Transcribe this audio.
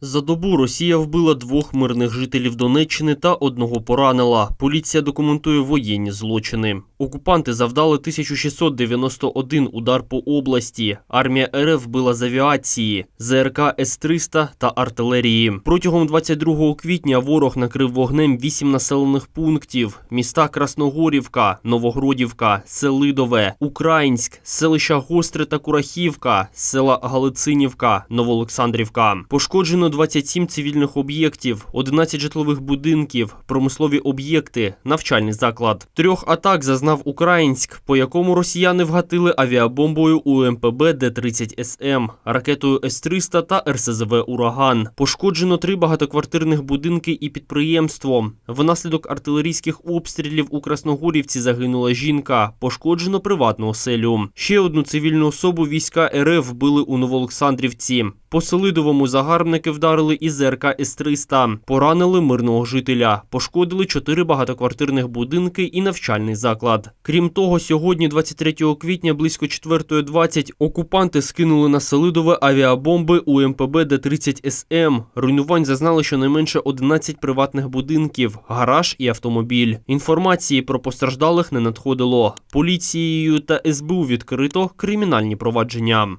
За добу Росія вбила двох мирних жителів Донеччини та одного поранила. Поліція документує воєнні злочини. Окупанти завдали 1691 удар по області. Армія РФ била з авіації, ЗРК С-300 та артилерії. Протягом 22 квітня ворог накрив вогнем 8 населених пунктів: міста Красногорівка, Новогродівка, Селидове, Українськ, селища Гостре та Курахівка, села Галицинівка, Новоолександрівка. Пошкоджено 27 цивільних об'єктів, 11 житлових будинків, промислові об'єкти, навчальний заклад. Трьох атак зазнав Українськ, по якому росіяни вгатили авіабомбою УМПБ Д-30 СМ, ракетою С-300 та РСЗВ Ураган. Пошкоджено три багатоквартирних будинки і підприємство. Внаслідок артилерійських обстрілів у Красногорівці загинула жінка. Пошкоджено приватну оселю. Ще одну цивільну особу війська РФ вбили у Новоолександрівці. По Селидовому загарбники вдарили із ЗРК С-300. Поранили мирного жителя. Пошкодили чотири багатоквартирних будинки і навчальний заклад. Крім того, сьогодні, 23 квітня, близько 4.20, окупанти скинули на Селидове авіабомби УМПБ Д-30 СМ. Руйнувань зазнали щонайменше 11 приватних будинків, гараж і автомобіль. Інформації про постраждалих не надходило. Поліцією та СБУ відкрито кримінальні провадження.